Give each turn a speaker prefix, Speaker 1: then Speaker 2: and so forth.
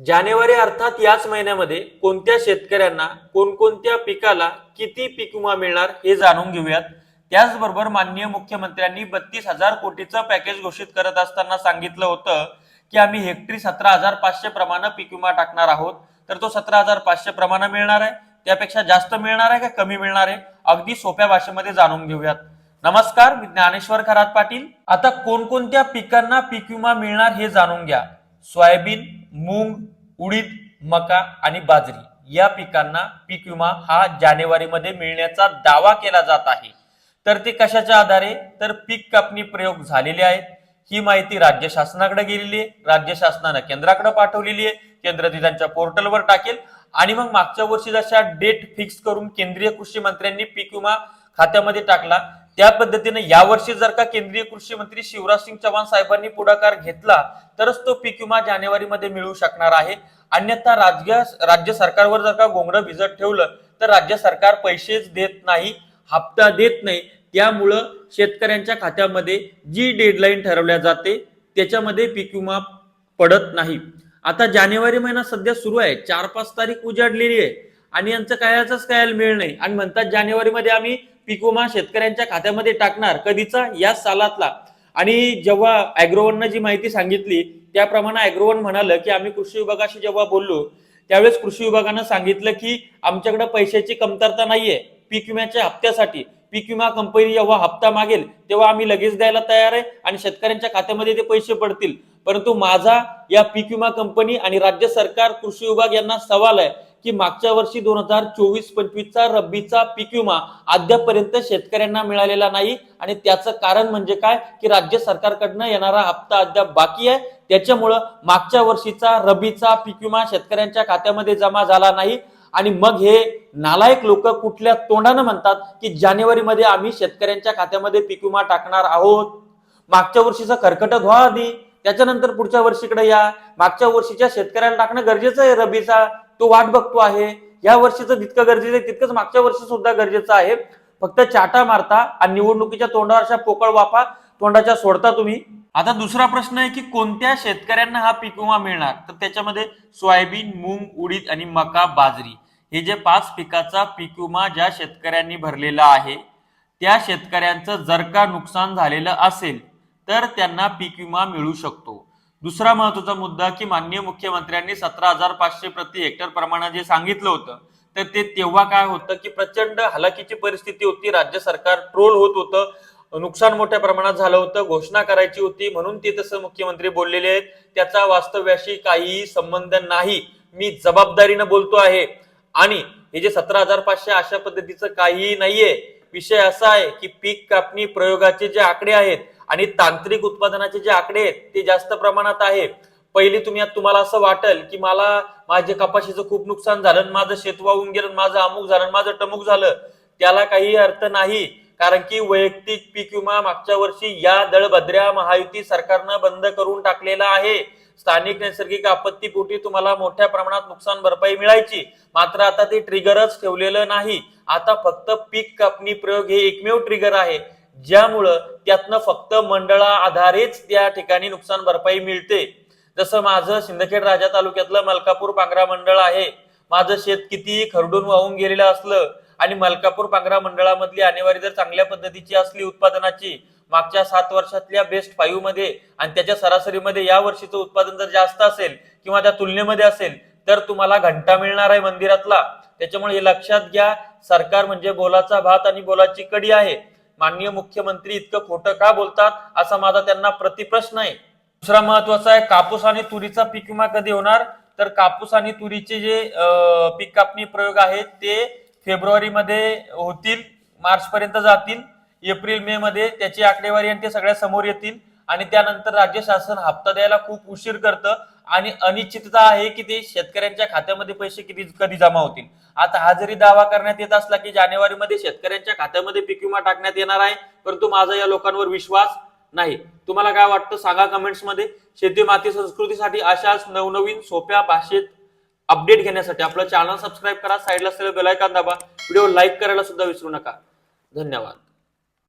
Speaker 1: जानेवारी अर्थात याच महिन्यामध्ये कोणत्या शेतकऱ्यांना कोणकोणत्या पिकाला किती पीक विमा मिळणार हे जाणून घेऊयात. त्याचबरोबर माननीय मुख्यमंत्र्यांनी बत्तीस हजार कोटीचं पॅकेज घोषित करत असताना सांगितलं होतं की आम्ही हेक्टरी सतरा हजार पाचशे प्रमाणे पीक विमा टाकणार आहोत. तर तो सतरा हजार पाचशे प्रमाणे मिळणार आहे. त्यापेक्षा जास्त मिळणार आहे का कमी मिळणार आहे? अगदी सोप्या भाषेमध्ये जाणून घेऊयात. नमस्कार मी ज्ञानेश्वर खरात पाटील. आता कोणकोणत्या पिकांना पीक विमा मिळणार हे जाणून घ्या. सोयाबीन मूग उडीद मका आणि बाजरी या पिकांना पीक विमा हा जानेवारीमध्ये मिळण्याचा दावा केला जात आहे. तर ते कशाच्या आधारे? तर पीक कापणी प्रयोग झालेले आहेत. ही माहिती राज्य शासनाकडे गेलेली आहे. राज्य शासनानं केंद्राकडे पाठवलेली आहे. केंद्र ती त्यांच्या पोर्टलवर टाकेल. आणि मग मागच्या वर्षी जशा डेट फिक्स करून केंद्रीय कृषी मंत्र्यांनी पीक विमा खात्यामध्ये टाकला त्या पद्धतीने यावर्षी जर का केंद्रीय कृषी मंत्री शिवराज सिंग चव्हाण साहेबांनी पुढाकार घेतला तरच तो पीक विमा जानेवारीमध्ये मिळू शकणार आहे. अन्यथा राज्य राज्य सरकारवर जर का घोंगडं भिजत ठेवलं तर राज्य सरकार पैसेच देत नाही हप्ता देत नाही. त्यामुळं शेतकऱ्यांच्या खात्यामध्ये जी डेडलाईन ठरवल्या जाते त्याच्यामध्ये पीक विमा पडत नाही. आता जानेवारी महिना सध्या सुरू आहे. चार पाच तारीख उजाडलेली आहे. आणि यांचं कायच काय मिळ नाही. आणि म्हणतात जानेवारीमध्ये आम्ही पीक विमा शेतकऱ्यांच्या खात्यामध्ये टाकणार कधीचा? या सालातला. आणि जेव्हा अॅग्रोवननं जी माहिती सांगितली त्याप्रमाणे अॅग्रोवन म्हणालं की आम्ही कृषी विभागाशी जेव्हा बोललो त्यावेळेस कृषी विभागानं सांगितलं की आमच्याकडे पैशाची कमतरता नाहीये. पीक विम्याच्या हप्त्यासाठी. पीक विमा कंपनी जेव्हा हप्ता मागेल तेव्हा आम्ही लगेच द्यायला तयार आहे आणि शेतकऱ्यांच्या खात्यामध्ये ते पैसे पडतील. परंतु माझा या पीक विमा कंपनी आणि राज्य सरकार कृषी विभाग यांना सवाल आहे. की मागच्या वर्षी दोन हजार चोवीस पंचवीसचा रब्बीचा पीक विमा अद्यापर्यंत शेतकऱ्यांना मिळालेला नाही. आणि त्याचं कारण म्हणजे काय? की राज्य सरकारकडनं येणारा हप्ता अद्याप बाकी आहे. त्याच्यामुळं मागच्या वर्षीचा रब्बीचा पीक विमा शेतकऱ्यांच्या खात्यामध्ये जमा झाला नाही. आणि मग हे नालायक लोक कुठल्या तोंडानं म्हणतात की जानेवारीमध्ये आम्ही शेतकऱ्यांच्या खात्यामध्ये पीक विमा टाकणार आहोत? मागच्या वर्षीचा कर्कटक व्हा आधी. त्याच्यानंतर पुढच्या वर्षीकडे या. मागच्या वर्षीच्या शेतकऱ्याला टाकणं गरजेचं आहे रबीचा तो वाट बघतो आहे. या वर्षीचं जितकं गरजेचं आहे तितकंच मागच्या वर्षी सुद्धा गरजेचं आहे. फक्त चाटा मारता आणि निवडणुकीच्या तोंडावर अशा पोकळ वाफा तोंडाच्या सोडता तुम्ही. आता दुसरा प्रश्न आहे की कोणत्या शेतकऱ्यांना हा पीक विमा मिळणार? तर त्याच्यामध्ये सोयाबीन मूग उडीद आणि मका बाजरी हे जे पाच पिकाचा पीक विमा ज्या शेतकऱ्यांनी भरलेला आहे त्या शेतकऱ्यांचं जर का नुकसान झालेलं असेल तर त्यांना पीक विमा मिळू शकतो. दुसरा महत्त्वाचा मुद्दा की माननीय मुख्यमंत्र्यांनी सतरा हजार पाचशे प्रति हेक्टर प्रमाणे जे सांगितलं होतं तर ते तेव्हा काय होतं की प्रचंड हलाखीची परिस्थिती होती राज्य सरकार ट्रोल होत होतं नुकसान मोठ्या प्रमाणात झालं होतं घोषणा करायची होती म्हणून ते तसं मुख्यमंत्री बोललेले आहेत. त्याचा वास्तव्याशी काहीही संबंध नाही. मी जबाबदारीनं बोलतो आहे. आणि हे जे सतरा हजार पाचशे अशा पद्धतीचं काहीही नाहीये विषय असा आहे की पीक कापणी प्रयोगाचे जे आकडे आहेत आणि तांत्रिक उत्पादनाचे जे आकडे आहेत ते जास्त प्रमाणात आहे. पहिली तुम्ही तुम्हाला असं वाटेल की मला माझे कपाशीचं खूप नुकसान झालं माझं शेत वाहून गेलं माझं अमुक झालं माझं टमुक झालं. त्याला काही अर्थ नाही. कारण की वैयक्तिक पीक विमा मागच्या वर्षी या दळभद्र्या महायुती सरकारनं बंद करून टाकलेला आहे. स्थानिक नैसर्गिक आपत्तीपोटी तुम्हाला मोठ्या प्रमाणात नुकसान भरपाई मिळायची. मात्र आता ते ट्रिगरच ठेवलेलं नाही. आता फक्त पीक कापणी प्रयोग हे एकमेव ट्रिगर आहे. ज्यामुळं त्यातनं फक्त मंडळा आधारेच त्या ठिकाणी नुकसान भरपाई मिळते. जसं माझं सिंदखेड राजा तालुक्यातलं मलकापूर पांगरा मंडळ आहे. माझं शेत किती खरडून वाहून गेलेलं असलं आणि मलकापूर पांगरा मंडळामधली आणेवारी जर चांगल्या पद्धतीची असली उत्पादनाची मागच्या सात वर्षातल्या बेस्ट फाईव्हमध्ये आणि त्याच्या सरासरीमध्ये या वर्षीचं उत्पादन जर जास्त असेल किंवा त्या तुलनेमध्ये असेल तर तुम्हाला घंटा मिळणार आहे मंदिरातला. त्याच्यामुळे हे लक्षात घ्या सरकार म्हणजे बोलाचा भात आणि बोलाची कडी आहे. माननीय मुख्यमंत्री इतकं खोटं का बोलतात? असा माझा त्यांना प्रतिप्रश्न आहे. दुसरा महत्त्वाचा आहे कापूस आणि तुरीचा पीक विमा कधी होणार? तर कापूस आणि तुरीचे जे पीक कापणी प्रयोग आहेत ते फेब्रुवारी मध्ये होतील मार्च पर्यंत जातील एप्रिल मे मध्ये त्याची आकडेवारी आणि ते सगळ्या समोर येतील आणि त्यानंतर राज्य शासन हप्ता द्यायला खूप उशीर करतं. आणि अनिश्चितता आहे की ते शेतकऱ्यांच्या खात्यामध्ये पैसे किती कधी जमा होतील. आता हा जरी दावा करण्यात येत असला की जानेवारीमध्ये शेतकऱ्यांच्या खात्यामध्ये पीक विमा टाकण्यात येणार आहे परंतु माझा या लोकांवर विश्वास नाही. तुम्हाला काय वाटतं? सांगा कमेंट्समध्ये. शेती माती संस्कृतीसाठी अशाच नवनवीन सोप्या भाषेत अपडेट घेण्यासाठी आपलं चॅनल सबस्क्राईब करा. साईडला असलेलं बेलायकॉन दाबा. व्हिडिओ लाईक करायला सुद्धा विसरू नका. धन्यवाद.